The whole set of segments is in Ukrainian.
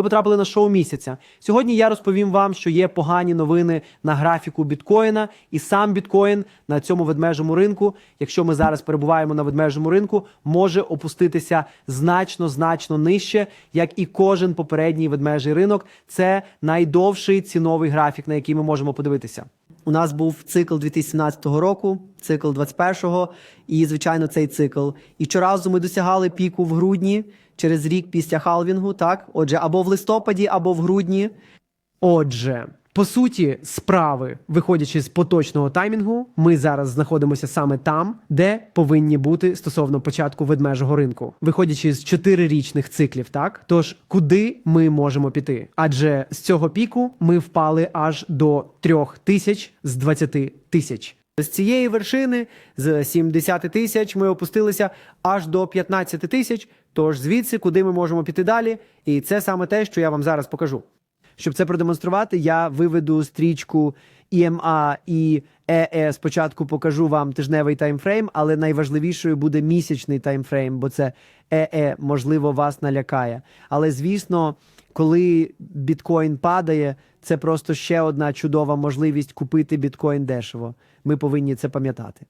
Ви потрапили на шоу місяця. Сьогодні я розповім вам, що є погані новини на графіку біткоїна, і сам біткоін на цьому ведмежому ринку, якщо ми зараз перебуваємо на ведмежому ринку, може опуститися значно значно нижче, як і кожен попередній ведмежий ринок. Це найдовший ціновий графік, на який ми можемо подивитися. У нас був цикл 2017 року, цикл 21-го, і звичайно цей цикл. І щоразу ми досягали піку в грудні через рік після халвінгу. Так, отже, або в листопаді, або в грудні. Отже, по суті, справи, виходячи з поточного таймінгу, ми зараз знаходимося саме там, де повинні бути стосовно початку ведмежого ринку, виходячи з чотирирічних циклів. Так, тож куди ми можемо піти? Адже з цього піку ми впали аж до трьох тисяч з 20 тисяч. З цієї вершини з 70 тисяч ми опустилися аж до 15 тисяч. Тож звідси, куди ми можемо піти далі, і це саме те, що я вам зараз покажу. Щоб це продемонструвати, я виведу стрічку EMA і EE. Спочатку покажу вам тижневий таймфрейм, але найважливішою буде місячний таймфрейм, бо це EE, можливо, вас налякає. Але звісно, коли біткоін падає, це просто ще одна чудова можливість купити біткоін дешево. Ми повинні це пам'ятати.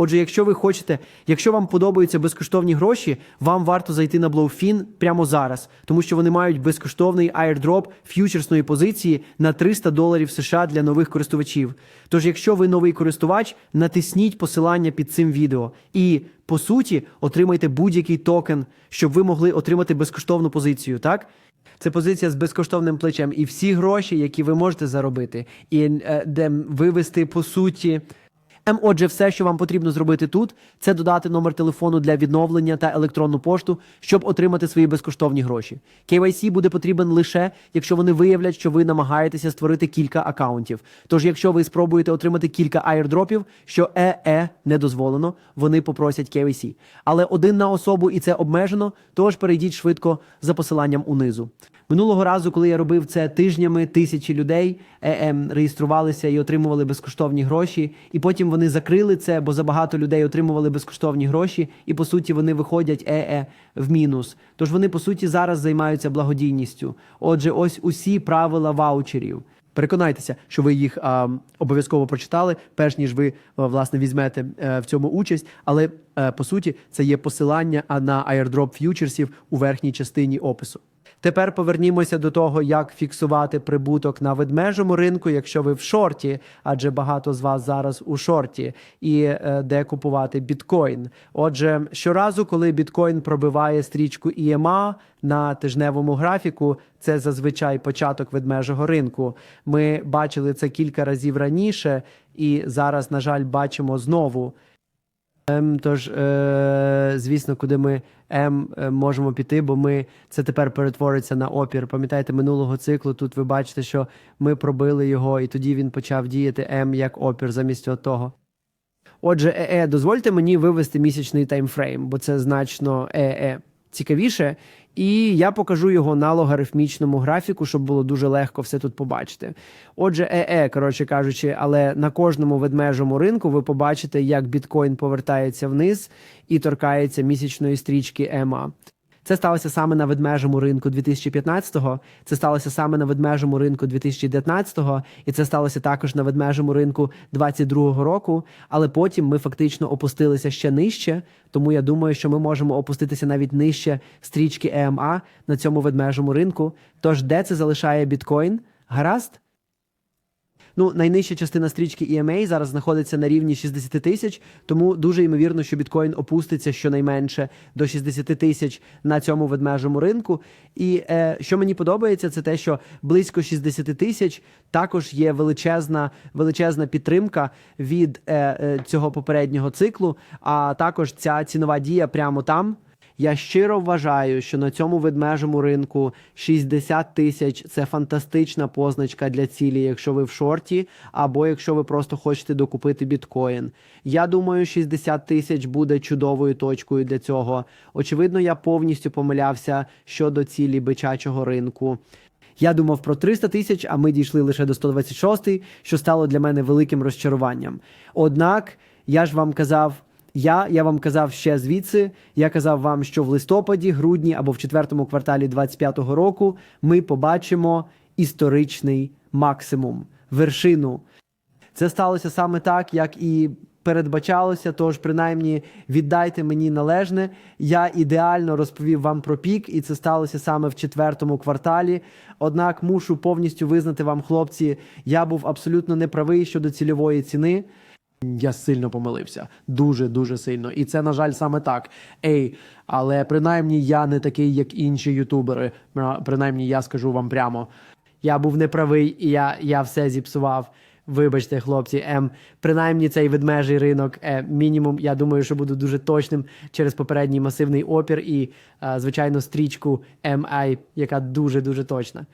Отже, якщо ви хочете, якщо вам подобаються безкоштовні гроші, вам варто зайти на BlowFin прямо зараз, тому що вони мають безкоштовний airdrop ф'ючерсної позиції на 300 доларів США для нових користувачів. Тож, якщо ви новий користувач, натисніть посилання під цим відео і по суті отримайте будь-який токен, щоб ви могли отримати безкоштовну позицію. Так це позиція з безкоштовним плечем, і всі гроші, які ви можете заробити, і е, де вивести по суті. Отже, все, що вам потрібно зробити тут, це додати номер телефону для відновлення та електронну пошту, щоб отримати свої безкоштовні гроші. KYC буде потрібен лише, якщо вони виявлять, що ви намагаєтеся створити кілька акаунтів. Тож, якщо ви спробуєте отримати кілька айрдропів, що ЕЕ не дозволено, вони попросять KYC. Але один на особу і це обмежено, тож перейдіть швидко за посиланням унизу. Минулого разу, коли я робив це тижнями, тисячі людей ЕМ реєструвалися і отримували безкоштовні гроші, і потім вони закрили це, бо забагато людей отримували безкоштовні гроші, і по суті вони виходять ЕЕ в мінус. Тож вони по суті зараз займаються благодійністю. Отже, ось усі правила ваучерів. Переконайтеся, що ви їх а, обов'язково прочитали, перш ніж ви а, власне візьмете е, в цьому участь. Але е, по суті, це є посилання на airdrop ф'ючерсів у верхній частині опису. Тепер повернімося до того, як фіксувати прибуток на ведмежому ринку, якщо ви в шорті, адже багато з вас зараз у шорті, і е, де купувати біткоін. Отже, щоразу, коли біткоін пробиває стрічку EMA на тижневому графіку, це зазвичай початок ведмежого ринку. Ми бачили це кілька разів раніше, і зараз, на жаль, бачимо знову. Тож, е, звісно, куди ми М е, можемо піти, бо ми це тепер перетвориться на опір. Пам'ятаєте, минулого циклу тут ви бачите, що ми пробили його, і тоді він почав діяти М як опір замість того. Отже, ЕЕ, дозвольте мені вивести місячний таймфрейм, бо це значно ЕЕ цікавіше. І я покажу його на логарифмічному графіку, щоб було дуже легко все тут побачити. Отже, ЕЕ, коротше кажучи, але на кожному ведмежому ринку ви побачите, як біткоін повертається вниз і торкається місячної стрічки ЕМА. Це сталося саме на ведмежому ринку 2015-го, це сталося саме на ведмежому ринку 2019-го, і це сталося також на ведмежому ринку 22-го року. Але потім ми фактично опустилися ще нижче. Тому я думаю, що ми можемо опуститися навіть нижче стрічки ЕМА на цьому ведмежому ринку. Тож, де це залишає біткоін? Гаразд? Ну, найнижча частина стрічки EMA зараз знаходиться на рівні 60 тисяч, тому дуже ймовірно, що біткоін опуститься щонайменше до 60 тисяч на цьому ведмежому ринку. І е, що мені подобається, це те, що близько 60 тисяч також є величезна величезна підтримка від е, е, цього попереднього циклу. А також ця цінова дія прямо там. Я щиро вважаю, що на цьому ведмежому ринку 60 тисяч це фантастична позначка для цілі, якщо ви в шорті, або якщо ви просто хочете докупити біткоін. Я думаю, 60 тисяч буде чудовою точкою для цього. Очевидно, я повністю помилявся щодо цілі бичачого ринку. Я думав про 300 тисяч, а ми дійшли лише до 126, що стало для мене великим розчаруванням. Однак, я ж вам казав Я, я вам казав ще звідси. Я казав вам, що в листопаді, грудні або в четвертому кварталі 25-го року ми побачимо історичний максимум, вершину. Це сталося саме так, як і передбачалося. Тож, принаймні, віддайте мені належне. Я ідеально розповів вам про пік, і це сталося саме в четвертому кварталі. Однак мушу повністю визнати вам, хлопці, я був абсолютно неправий щодо цільової ціни. Я сильно помилився, дуже дуже сильно. І це, на жаль, саме так. Ей, але принаймні я не такий, як інші ютубери. Принаймні, я скажу вам прямо. Я був неправий, і я, я все зіпсував. Вибачте, хлопці, ем, принаймні цей ведмежий ринок, е, мінімум, я думаю, що буду дуже точним через попередній масивний опір і, е, звичайно, стрічку MI, яка дуже дуже точна.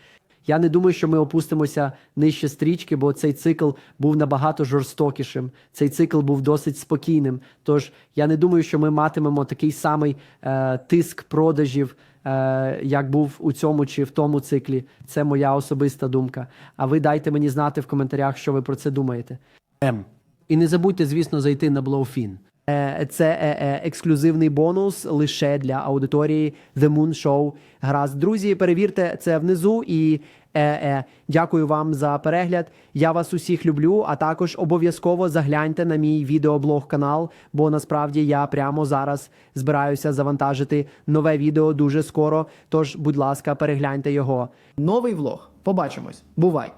Я не думаю, що ми опустимося нижче стрічки, бо цей цикл був набагато жорстокішим. Цей цикл був досить спокійним. Тож я не думаю, що ми матимемо такий самий е, тиск продажів, е, як був у цьому чи в тому циклі. Це моя особиста думка. А ви дайте мені знати в коментарях, що ви про це думаєте. М. І не забудьте, звісно, зайти на Blowfin. Е, Це е, е, ексклюзивний бонус лише для аудиторії The Moon Show. Гаразд, друзі, перевірте це внизу і е, дякую вам за перегляд. Я вас усіх люблю. А також обов'язково загляньте на мій відеоблог канал, бо насправді я прямо зараз збираюся завантажити нове відео дуже скоро. Тож, будь ласка, перегляньте його. Новий влог. Побачимось. Бувай!